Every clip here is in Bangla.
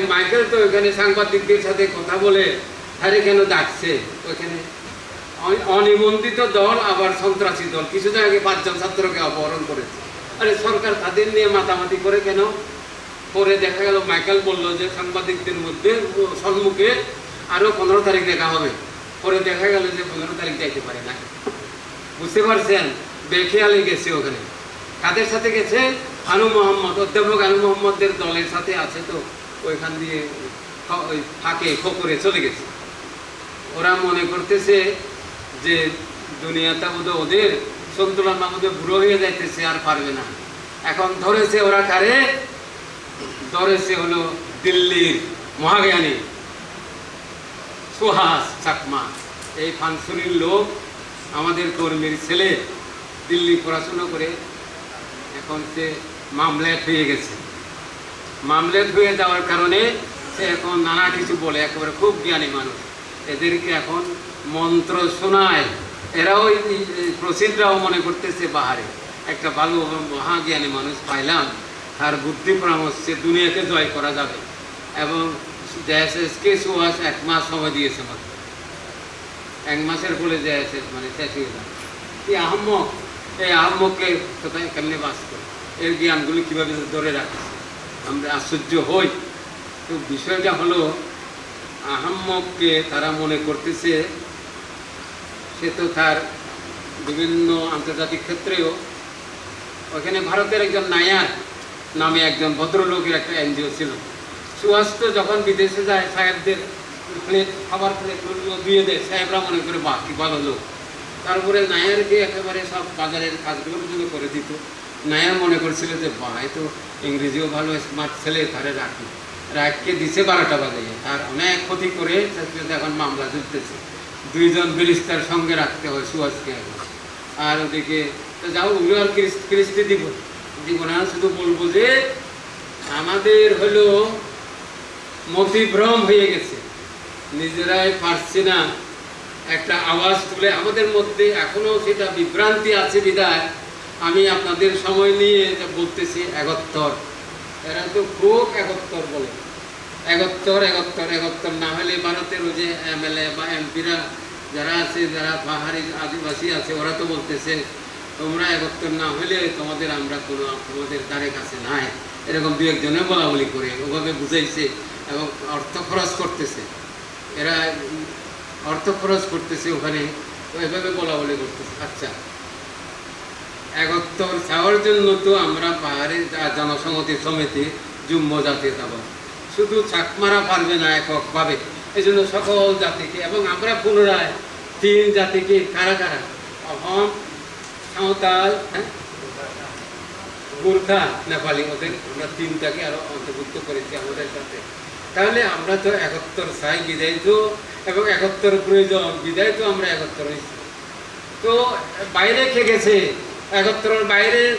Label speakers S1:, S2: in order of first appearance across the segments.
S1: মাইকেল তো ওইখানে সাংবাদিকদের সাথে কথা বলে তারে কেন ডাকছে? ওইখানে অনিবন্ধিত দল, আবার সন্ত্রাসী দল। কিছুদিন আগে পাঁচজন ছাত্রকে অপহরণ করেছে। আরে সরকার তাদের নিয়ে মাতামাতি করে কেন? পরে দেখা গেল, মাইকেল বলল যে সাংবাদিকদের মধ্যে সম্মুখে আরও পনেরো তারিখ দেখা হবে। পরে দেখা গেল যে পনেরো তারিখ যাইতে পারে না। বুঝতে পারছেন? বেখেয়ালে গেছে ওখানে। কাদের সাথে গেছে? আনু মোহাম্মদ, অধ্যাপক আনু মোহাম্মদের দলের সাথে আছে তো। ওইখান দিয়ে ওই ফাঁকে খোকরে চলে গেছে। ওরা মনে করতেছে যে দুনিয়াটা বোধ ওদের সন্তুলন আমাদের বুড়ো হয়ে যাইতেছে, আর পারবে না। এখন ধরেছে ওরা কারে? ধরেছে হলো দিল্লির মহাজ্ঞানী সুহাস চাকমা। এই ফানসুরির লোক, আমাদের কর্মীর ছেলে, দিল্লি পড়াশোনা করে এখন সে মামলায় হয়ে গেছে। মামলেট হয়ে যাওয়ার কারণে সে এখন নানা কিছু বলে, একেবারে খুব জ্ঞানী মানুষ। এদেরকে এখন মন্ত্র শোনায়। এরাও প্রসিদ্ধরাও মনে করতেছে, বাহারে, একটা ভালো এবং মহাজ্ঞানী মানুষ পাইলাম। তার বুদ্ধি পরামর্শে দুনিয়াকে জয় করা যাবে। এবং জয়সেসকে সুহাস এক মাস সময় দিয়েছে মাত্র। এক মাসের ফলে জয়সেস মানে শেষ হয়ে যাবে। এই আহম্মক? এই আহম্মককে কোথায়, কেমনে বাস করে এর জ্ঞানগুলি কীভাবে ধরে রাখছে? আমরা আশ্চর্য হই। তো বিষয়টা হলো, আহম্মককে তারা মনে করতেছে, সে তো তার বিভিন্ন আন্তর্জাতিক ক্ষেত্রেও ওখানে ভারতের একজন নায়ার নামে একজন ভদ্রলোকের একটা এনজিও ছিল। সুহাস্ত যখন বিদেশে যায়, সাহেবদের প্লেট খাবার প্লেট দিয়ে দেয়, সাহেবরা মনে করে বাকি ভালো লোক। তারপরে নায়ারকে একেবারে সব বাজারের কাজগুলো পর্যন্ত করে দিত। নায়ার মনে করছিল যে এ তো ইংরেজিও ভালো, স্মার্ট ছেলে তারে রাখি। রাখকে দিছে বারোটা বাজে। আর অনেক ক্ষতি করে এখন মামলা জিততেছে দুইজন ব্যারিস্টার সঙ্গে রাখতে হয় এখন। আর ওদিকে, তো যাও ওগুলো আর কিস্তি দিব। দিব না, শুধু বলব যে, আমাদের হলো মতিভ্রম হয়ে গেছে। নিজেরাই পারছি না একটা আওয়াজ তুলে। আমাদের মধ্যে এখনও সেটা বিভ্রান্তি আছে বিদায় আমি আপনাদের সময় নিয়ে বলতেছি, একত্তর। এরা তো খুব একত্তর বলে। একত্তর একত্তর একত্তর না হলে ভারতের ওই যে এমএলএ বা এমপিরা যারা আছে, যারা পাহাড়ি আদিবাসী আছে, ওরা তো বলতেছে, তোমরা একত্তর না হলে তোমাদের আমরা কোনো, তোমাদের দ্বারে কাছে নাই। এরকম দু একজনে বলা বলি করে, ওভাবে বুঝাইছে এবং অর্থ খরচ করতেছে। এরা অর্থ খরচ করতেছে ওখানে এভাবে বলা বলি করতেছে। আচ্ছা একত্তর চাওয়ার জন্য তো আমরা পাহাড়ি জনসংহতি সমিতি যুম্ম জাতীয়তা বল শুধু চাকমারা পারবে না এককভাবে। এই জন্য সকল জাতিকে এবং আমরা পুনরায় তিন জাতিকে কারা কারা? অহম সাঁওতাল হ্যাঁ? গোর্খা, নেপালি, ওদের আমরা তিনটাকে আরও অন্তর্ভুক্ত করেছি আমাদের সাথে। তাহলে আমরা তো একত্তর চাই বিদায় তো, এবং একত্তর প্রয়োজন বিদায় তো আমরা একত্তর হয়েছি তো বাইরে খেয়ে গেছে? একত্তরের বাইরে,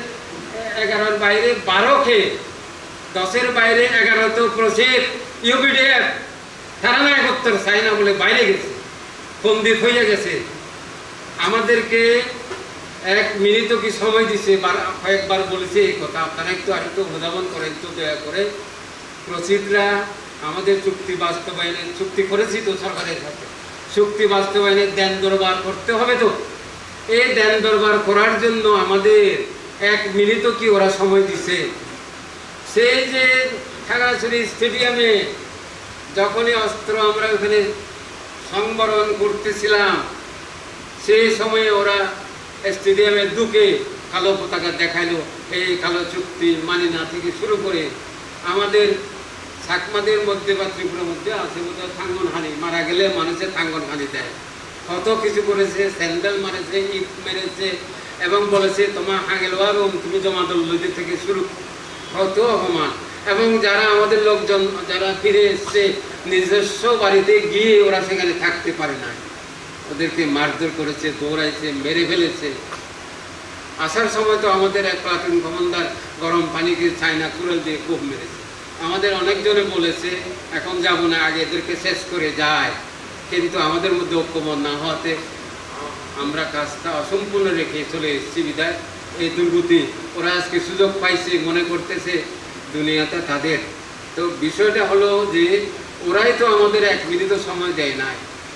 S1: এগারোর বাইরে বারো খেয়ে দশের বাইরে এগারো তো প্রসেস ইউবিডিএফ তারা না একত্তর চাই না বলে বাইরে গেছে বন্দিত হয়ে গেছে। আমাদেরকে এক মিনিটও কি সময় দিছে? বার- কয়েকবার বলেছে এই কথা। আপনারা একটু আরেকটু অনুধাবন করেন একটু দয়া করে। প্রসিদরা আমাদের চুক্তি বাস্তবায়নের, চুক্তি করেছি তো সরকারের সাথে চুক্তি বাস্তবায়নের দেন দরবার করতে হবে তো। এই দেন দরবার করার জন্য আমাদের এক মিনিটও কি ওরা সময় দিছে। সেই যে খাগড়াছড়ি স্টেডিয়ামে যখনই অস্ত্র আমরা ওখানে সংবরণ করতেছিলাম, সেই সময়ে ওরা স্টেডিয়ামে ঢুকে কালো পতাকা দেখাইলো। এই কালো চুক্তি মানি না থেকে শুরু করে আমাদের চাকমাদের মধ্যে বা ত্রিপুরার মধ্যে আছে বোধহয় থাঙ্গন হানি মারা গেলে মানুষের থাঙ্গন হানি দেয়। কত কিছু করেছে, স্যান্ডেল মারেছে, ইট মেরেছে, এবং বলেছে, তোমার হাগেলওয়ার তুমি জমাদল নদী থেকে শুরু কত অপমান। এবং যারা আমাদের লোকজন, যারা ফিরে এসছে, নিজস্ব বাড়িতে গিয়ে ওরা সেখানে থাকতে পারে না ওদেরকে মারধর করেছে, দৌড়াইছে, মেরে ফেলেছে। আসার সময় তো আমাদের এক প্লাটুন কমান্ডার গরম পানিকে চায়না কুড়াল দিয়ে খুব মেরেছে। আমাদের অনেকজনে বলেছে, এখন যাব না, আগে এদেরকে শেষ করে যায় কিন্তু আমাদের মধ্যে ঐক্যমত না হওয়াতে আমরা কাজটা অসম্পূর্ণ রেখে চলে এসেছি বিদায়। এই দুর্গতি ওরা আজকে সুযোগ পাইছে, মনে করতেছে দুনিয়াটা তাদের। তো বিষয়টা হলো যে ওরাই তো আমাদের এক মিনিট সময় দেয় নাই।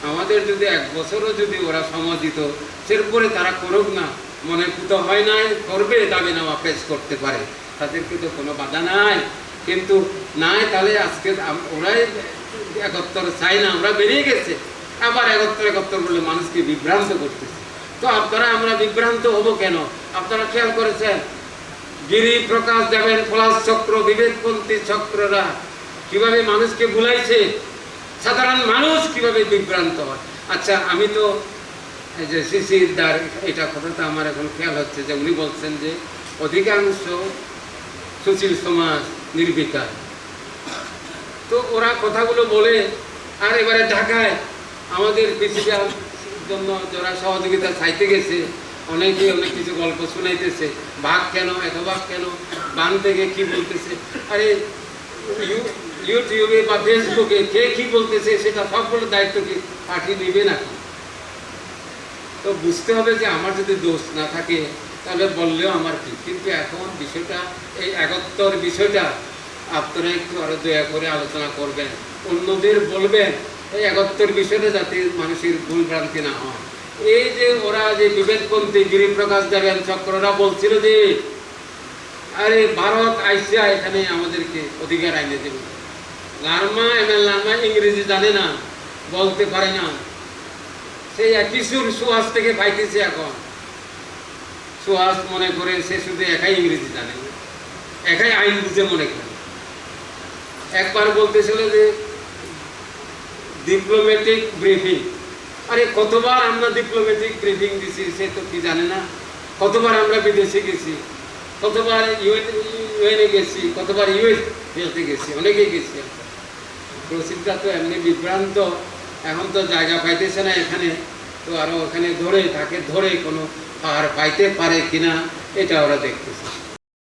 S1: আমাদের যদি এক বছরও যদি ওরা সময় দিত, সেরপরে তারা করুক না, মনে পুতো হয় নাই, করবে, দাবি নামা পেশ করতে পারে। তাদেরকে তো কোনো বাধা নাই। কিন্তু নাই তাহলে আজকে ওরাই একত্তর চাই না, আমরা বেরিয়ে গেছে। আবার একত্তর একত্তর বলে মানুষকে বিভ্রান্ত করতেছে। তো আপনারা আমরা বিভ্রান্ত হব কেন? আপনারা খেয়াল করেছেন? গিরি প্রকাশ দেবেন পলাশ চক্র, বিবেকপন্থী চক্ররা কীভাবে মানুষকে ভুলাইছে? সাধারণ মানুষ কীভাবে বিভ্রান্ত হয়? আচ্ছা আমি তো এই যে শিশির দার এটা কথাটা আমার এখন খেয়াল হচ্ছে যে উনি বলছেন যে অধিকাংশ সুশীল সমাজ নির্বিকার। তো ওরা কথাগুলো বলে আর এবারে ঢাকায় আমাদের পৃথিবীর জন্য যারা সহযোগিতা চাইতে গেছে, অনেকেই অনেক কিছু গল্প শুনাইতেছে, ভাগ কেন, এত ভাগ কেন বান থেকে কি বলতেছে, আরে ইউটিউবে বা ফেসবুকে কে কি বলতেছে সেটা সবগুলো দায়িত্ব কি পাঠিয়ে নেবে নাকি? তো বুঝতে হবে যে আমার যদি দোষ না থাকে, তাহলে বললেও আমার কি? কিন্তু এখন বিষয়টা, এই একত্তর বিষয়টা আপনারা একটু আরও দয়া করে আলোচনা করবেন। অন্যদের বলবেন, এই একত্তর বিষয়টা যাতে মানুষের ভুল ভ্রান্তি না হয়। এই যে ওরা যে বিবেকপন্থী গিরিপ্রকাশ দেবেন চক্ররা বলছিল যে, আরে ভারত আইসিয়া এখানে আমাদেরকে অধিকার আইনে দেবে। লার্মা, এম এল লার্মা ইংরেজি জানে না, বলতে পারে না। সেই একই সুর সুহাস থেকে পাইতেছে এখন। সুহাস মনে করে সে শুধু একাই ইংরেজি জানে একাই আইন বুঝে মনে করে। একবার বলতেছিল যে ডিপ্লোম্যাটিক ব্রিফিং আরে, কতবার আমরা ডিপ্লোম্যাটিক ব্রিফিং দিছি, সে তো কি জানে না। কতবার আমরা বিদেশে গেছি, কতবার ইউএন ইউএনএ গেছি, কতবার ইউএস গেছি, অনেকেই গেছি। প্রসিদ্ধা তো এমনি বিভ্রান্ত, এখন তো জায়গা পাইতেছে না এখানে, তো আরও ওখানে ধরে, তাকে ধরে কোনো পাহাড় পাইতে পারে কিনা, এটা ওরা দেখতেছে।